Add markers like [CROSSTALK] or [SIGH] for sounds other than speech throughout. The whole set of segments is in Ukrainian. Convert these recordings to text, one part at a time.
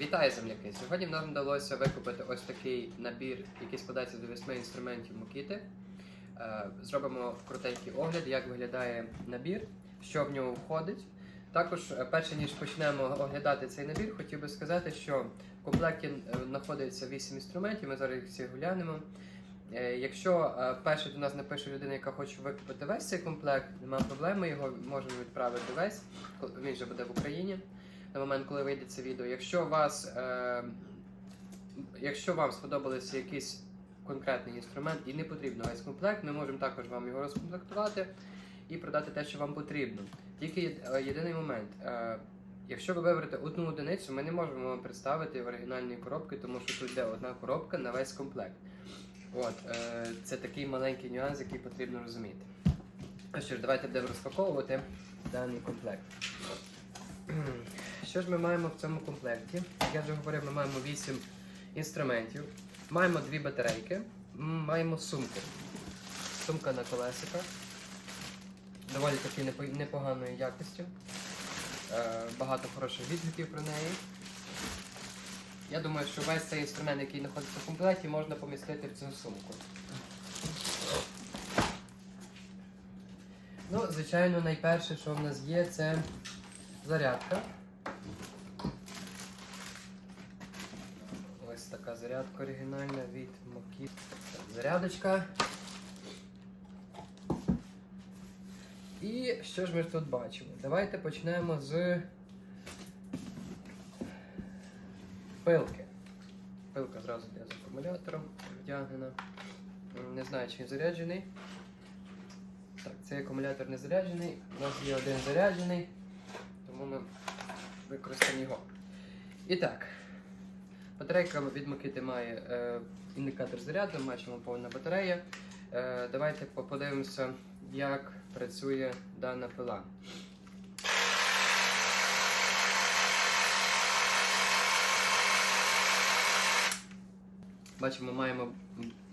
Вітаю, земляки! Сьогодні нам вдалося викупити ось такий набір, який складається з 8 інструментів Мокіти. Е, Зробимо крутенький огляд, як виглядає набір, що в нього входить. Також, е, перше ніж почнемо оглядати цей набір, хотів би сказати, що в комплекті е, знаходиться 8 інструментів, ми зараз їх всі глянемо. Якщо перше до нас напише людина, яка хоче викупити весь цей комплект, немає проблеми, його можемо відправити весь, він вже буде в Україні на момент, коли вийде це відео. Якщо вас, е, якщо вам сподобався якийсь конкретний інструмент і не потрібно весь комплект, ми можемо також вам його розкомплектувати і продати те, що вам потрібно. Тільки е, єдиний момент. Е, Якщо ви виберете одну одиницю, ми не можемо вам представити в оригінальній коробці, тому що тут йде одна коробка на весь комплект. От, е, це такий маленький нюанс, який потрібно розуміти. Що ж, давайте будемо розпаковувати даний комплект. [CLEARS THROAT] Що ж ми маємо в цьому комплекті? Як я вже говорив, ми маємо 8 інструментів, маємо дві батарейки, маємо сумку. Сумка на колесиках. Доволі таки непо- непоганої якості. Е, Багато хороших відгуків про неї. Я думаю, що весь цей інструмент, який знаходиться в комплекті, можна помістити в цю сумку. Ну, звичайно, найперше, що в нас є, це зарядка. Ось така зарядка оригінальна від Mokit. Зарядочка. І що ж ми тут бачимо? Давайте почнемо з пилки. Пилка зразу йде з акумулятором вдягнена. Не знаю, чи він заряджений. Так, цей акумулятор не заряджений. У нас є один заряджений, тому ми використаємо його. І так, батарейка від Makita має е, індикатор заряду, бачимо повна батарея. Е, давайте подивимося, як працює дана пила. Бачимо, маємо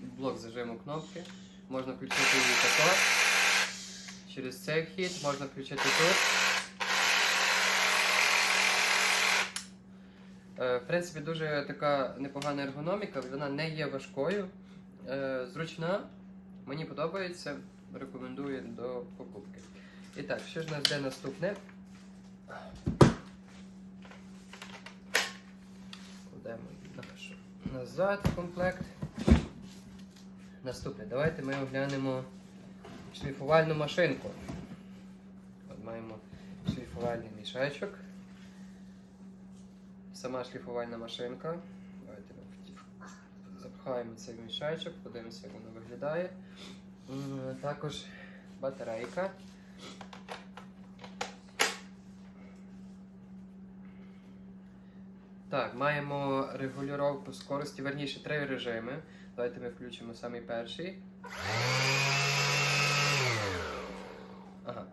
блок зажиму кнопки. Можна включити її тако. Через цей вхід можна включити тут. Е, В принципі, дуже така непогана ергономіка, вона не є важкою, е, зручна. Мені подобається, рекомендую до покупки. І так, що ж у нас де наступне? Кладемо нашу назад комплект. Наступне, давайте ми оглянемо шліфувальну машинку. От маємо шліфувальний мішечок. Сама шліфувальна машинка. Давайте запхаємо цей мішечок, подивимося, як воно виглядає. Також батарейка. Так, маємо регулювання скорості, верніше три режими. Давайте ми включимо самий перший. Ага.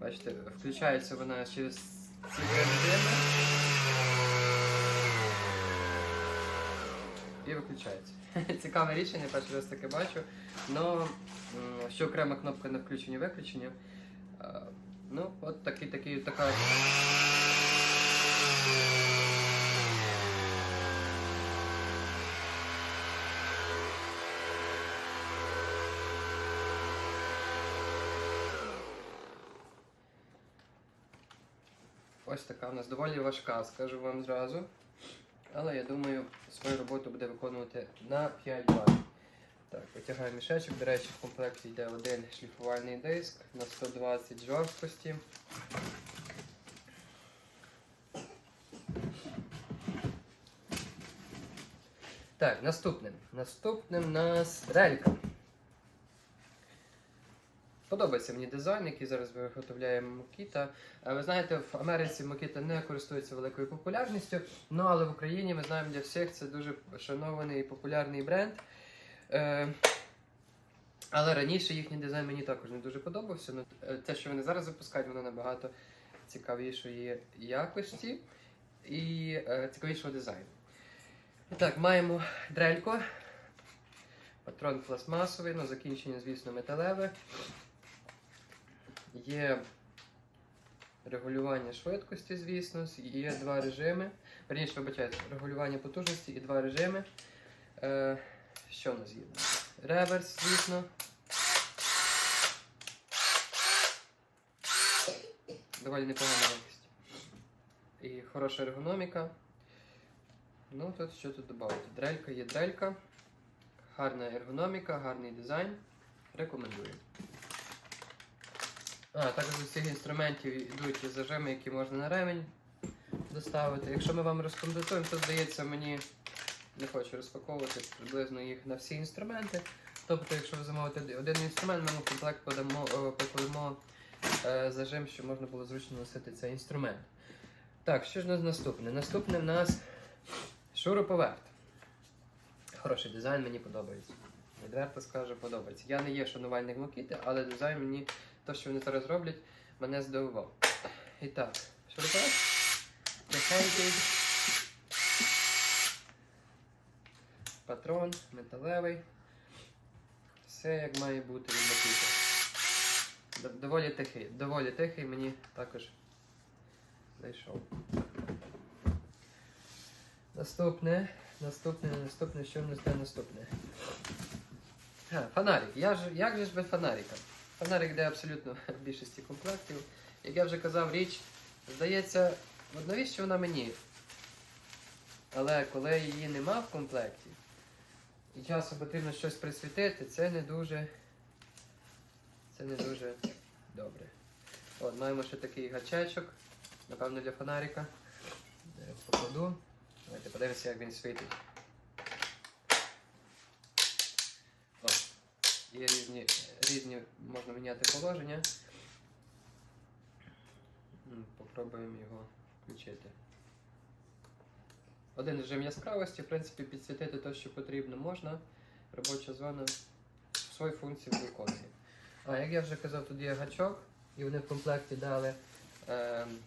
Бачите, включається вона через ці три режими. І виключається. [LAUGHS] Цікаве рішення, перший раз таке бачу. Но що окрема кнопка на включення виключення. Е, Ну, от такий, такий, така. Ось така у нас доволі важка, скажу вам зразу. Але я думаю, свою роботу буде виконувати на 5 балів. Так, витягаємо мішечок. До речі, в комплекті йде один шліфувальний диск на 120 жорсткості. Так, наступним. Наступним у нас дрелька. Подобається мені дизайн, який зараз виготовляє Мокіта. Е, Ви знаєте, в Америці Мокіта не користується великою популярністю, ну але в Україні ми знаємо для всіх це дуже шанований і популярний бренд. Е, але раніше їхній дизайн мені також не дуже подобався. Ну, е, те, що вони зараз випускають, воно набагато цікавішої якості і цікавішого дизайну. Так, маємо дрелько. Патрон пластмасовий, ну закінчення, звісно, металеве. Є регулювання швидкості, звісно, є два режими. Верніше, вибачайте, регулювання потужності і два режими. Е, що у нас є? Реверс, звісно. Доволі непогана якість. І хороша ергономіка. Ну, тут що тут додати? Дрелька є дрелька. Гарна ергономіка, гарний дизайн. Рекомендую. А, також з цих інструментів йдуть зажими, які можна на ремень доставити. Якщо ми вам розкомплектуємо, то здається мені не хочу розпаковувати приблизно їх на всі інструменти. Тобто, якщо ви замовите один інструмент, ми в комплект подамо, покладемо е, зажим, щоб можна було зручно носити цей інструмент. Так, що ж у нас наступне? Наступне в нас шуруповерт. Хороший дизайн, мені подобається. Відверто скажу, подобається. Я не є шанувальник Мокіти, але дизайн мені, то, що вони зараз роблять, мене здивував. І так, шуруповерт. Тихенький. Патрон, металевий. Все як має бути від Мокіти. Доволі тихий. Доволі тихий мені також зайшов. Наступне, наступне, наступне, що в нас де наступне? А, фонарик. Я ж, як же ж без фонарика? Фонарик йде абсолютно в більшості комплектів. Як я вже казав, річ, здається, от навіщо вона мені? Але коли її нема в комплекті, і часом потрібно щось присвітити, це не дуже. Це не дуже добре. От, маємо ще такий гачечок, напевно, для фонарика. Покладу. Давайте подивимося, як він світить. Є різні, різні, можна міняти положення. Попробуємо його включити. Один режим яскравості, в принципі, підсвітити те, що потрібно, можна. Робоча зона свою функцію виконує. А як я вже казав, тут є гачок, і вони в комплекті дали. ем,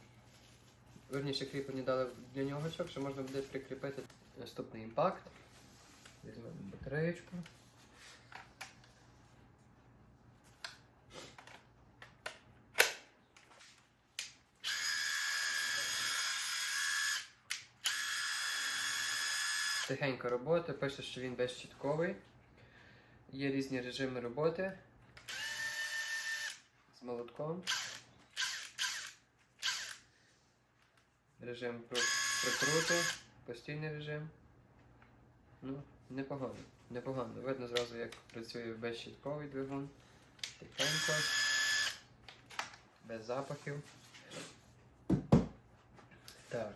Верніше кріплені дали для нього гачок, що можна буде прикріпити наступний імпакт. Візьмемо батареєчку. Тихенька робота, пише, що він безщітковий. Є різні режими роботи з молотком. Режим про- прикрути, постійний режим. Ну, непогано, непогано. Видно зразу, як працює безщітковий двигун. Тихенько, без запахів. Так.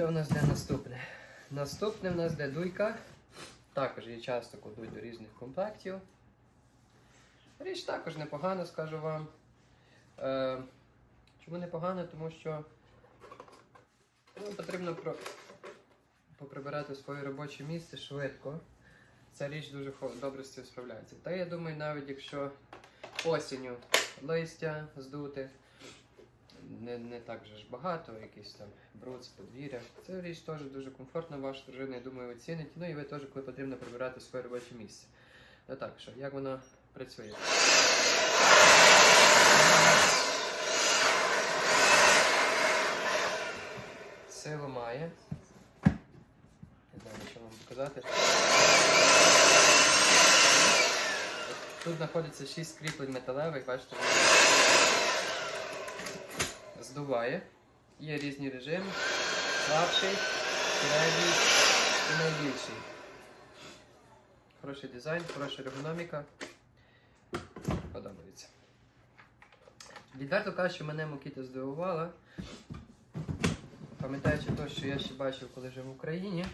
Що в нас де наступне? Наступне в нас де дуйка. Також її часто кладуть до різних комплектів. Річ також непогана, скажу вам. Е, чому непогана? Тому що ну, потрібно про... поприбирати своє робоче місце швидко. Ця річ дуже добре з цим справляється. Та я думаю, навіть якщо осінню листя здути, не, не так же ж багато, якийсь там бруд з подвір'я. Ця річ теж дуже комфортна, ваша дружина, я думаю, оцінить. Ну і ви теж, коли потрібно прибирати своє робоче місце. Ну так, що, як воно працює? Силу має. Не знаю, що вам показати. Тут знаходиться 6 кріплень металевих, бачите, здуває. Є різні режими. Слабший, середній і найбільший. Хороший дизайн, хороша ергономіка. Подобається. Відверто кажучи, мене Мокіта здивувала. Пам'ятаючи те, що я ще бачив, коли жив в Україні,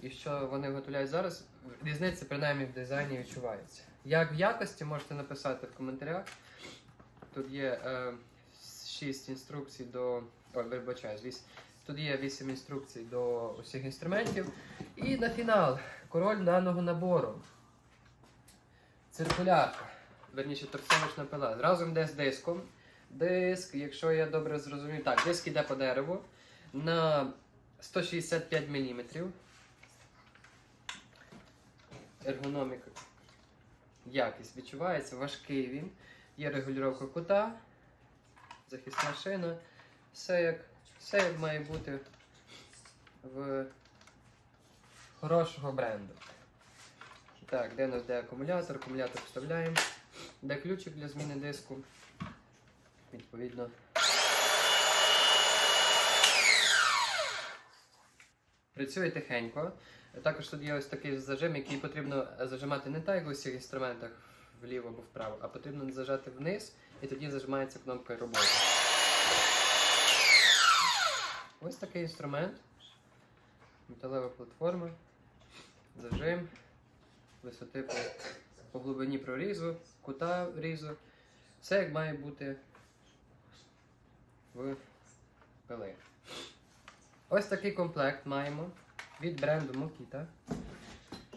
і що вони виготовляють зараз, різниця принаймні в дизайні відчувається. Як в якості можете написати в коментарях. Тут є е, 6 інструкцій до. Ой, вибачаю, Тут є 8 інструкцій до усіх інструментів. І на фінал король даного набору. Циркулярка. Верніше торцовочна пила. Разом йде з диском. Диск, якщо я добре зрозумів, так, диск іде по дереву на 165 мм. Ергономіка. Якість відчувається, важкий він. Є регулювання кута, захисна шина. Все як Все як має бути в хорошого бренду. Так, де у нас де акумулятор? Акумулятор вставляємо. Де ключик для зміни диску. Відповідно. Працює тихенько. Також тут є ось такий зажим, який потрібно зажимати не так, як у всіх інструментах вліво або вправо, а потрібно зажати вниз, і тоді зажимається кнопка роботи. Ось такий інструмент. Металева платформа. Зажим. Висоти по, по глибині прорізу, кута різу. Все як має бути в пили. Ось такий комплект маємо від бренду Mokita.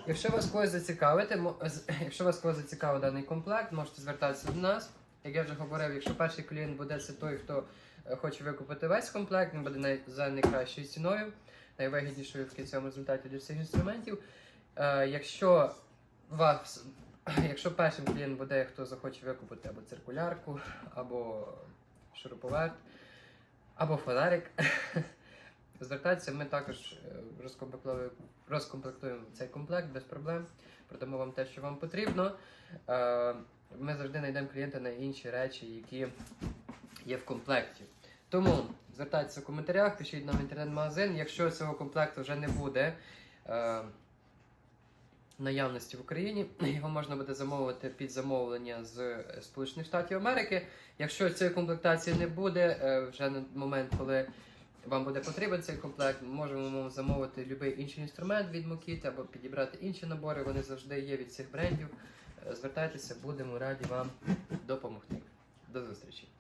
Якщо вас когось зацікавити, [LAUGHS] якщо вас когось зацікавив даний комплект, можете звертатися до нас. Як я вже говорив, якщо перший клієнт буде це той, хто е, хоче викупити весь комплект, він буде най- за найкращою ціною, найвигіднішою в кінцевому результаті для всіх інструментів. Е, якщо вас, [CLEARS THROAT] якщо першим клієнт буде, хто захоче викупити або циркулярку, або шуруповерт, або фонарик, [LAUGHS] звертайтеся, ми також е, розкомплектуємо, цей комплект без проблем, продамо вам те, що вам потрібно. Е, Ми завжди знайдемо клієнта на інші речі, які є в комплекті. Тому звертайтеся в коментарях, пишіть нам інтернет-магазин. Якщо цього комплекту вже не буде е, наявності в Україні, [CLEARS THROAT] його можна буде замовити під замовлення з Сполучених Штатів Америки. Якщо цієї комплектації не буде, е, вже на момент, коли вам буде потрібен цей комплект, можемо замовити будь-який інший інструмент від Mokita або підібрати інші набори. Вони завжди є від цих брендів. Е, Звертайтеся, будемо раді вам допомогти. До зустрічі!